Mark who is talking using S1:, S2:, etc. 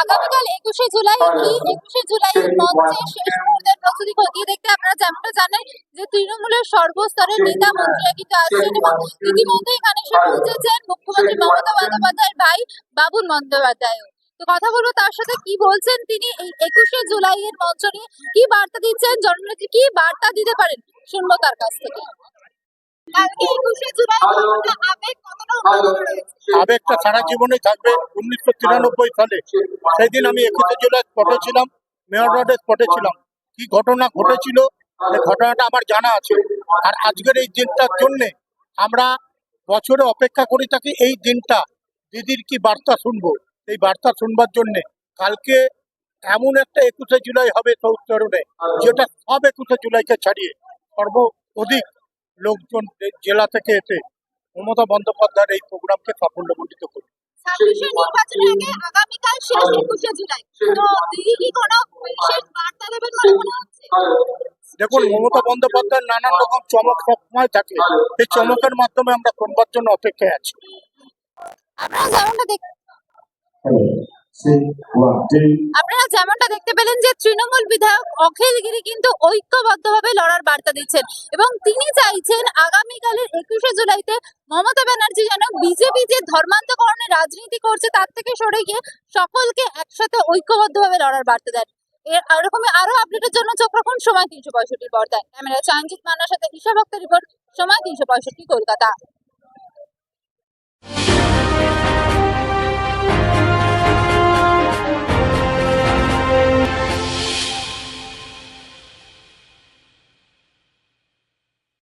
S1: আগামীকাল একুশে জুলাই এই একুশে জুলাই মঞ্চে শেষ মুহূর্তের প্রস্তুতি খতিয়ে দেখতে আপনারা যেমনটা জানেন যে তৃণমূলের সর্বস্তরের নেতা মন্ত্রীরা কিন্তু আসছেন এবং ইতিমধ্যে এখানে এসে পৌঁছেছেন মুখ্যমন্ত্রী মমতা বন্দ্যোপাধ্যায়ের ভাই বাবুল বন্দ্যোপাধ্যায় তো কথা বলব তার সাথে কি বলছেন তিনি? এই একুশে জুলাই এর মঞ্চ নিয়ে কি বার্তা দিচ্ছেন? জননেত্রী কি বার্তা দিতে পারেন? শুনব তার কাছ থেকে।
S2: আবেগটা সারা জীবনে থাকবে উনিশশো তিরানব্বই সালে। সেদিন আমি একুশে জুলাই স্পটে ছিলাম মেয়র রোডে স্পটে ছিলাম। কি ঘটনা ঘটেছিল সেই ঘটনাটা আমার জানা আছে। আর আজকের এই দিনটার জন্যে আমরা বছরে অপেক্ষা করে থাকি এই দিনটা। দিদির কি বার্তা শুনব? এই বার্তা শুনবার জন্যে কালকে এমন একটা একুশে জুলাই হবে সৌতরণে যেটা সব একুশে জুলাইকে ছাড়িয়ে সর্ব অধিক লোকজন জেলা থেকে এসে মমতা বন্দ্যোপাধ্যায়ের এই প্রোগ্রামকে সাফল্যমণ্ডিত করবে। দেখুন মমতা বন্দ্যোপাধ্যায়ের নানান রকম চমক সবসময় থাকে। এই চমকের মাধ্যমে আমরা শুনবার জন্য অপেক্ষায় আছি।
S1: আপনারা যেমনটা দেখ. আপনারা যেমনটা দেখতে পেলেন যে তৃণমূল বিধায়ক অখিল গিরি কিন্তু ঐক্যবদ্ধভাবে লড়ার বার্তা দিচ্ছেন এবং তিনি চাইছেন আগামীকালের একুশে জুলাইতে মমতা ব্যানার্জি যেন বিজেপি যে ধর্মান্তকরণের রাজনীতি করছে তার থেকে সরে গিয়ে সকলকে একসাথে ঐক্যবদ্ধভাবে লড়ার বার্তা দেন। এর এরকমই আরও আপডেটের জন্য চোখ রাখুন সময় তিনশো পঁয়ষট্টি পর্দায়। ক্যামেরা চাঞ্জিত মান্নার সাথে ঈশা ভক্ত রিপোর্ট সময় তিনশো পঁয়ষট্টি, কলকাতা।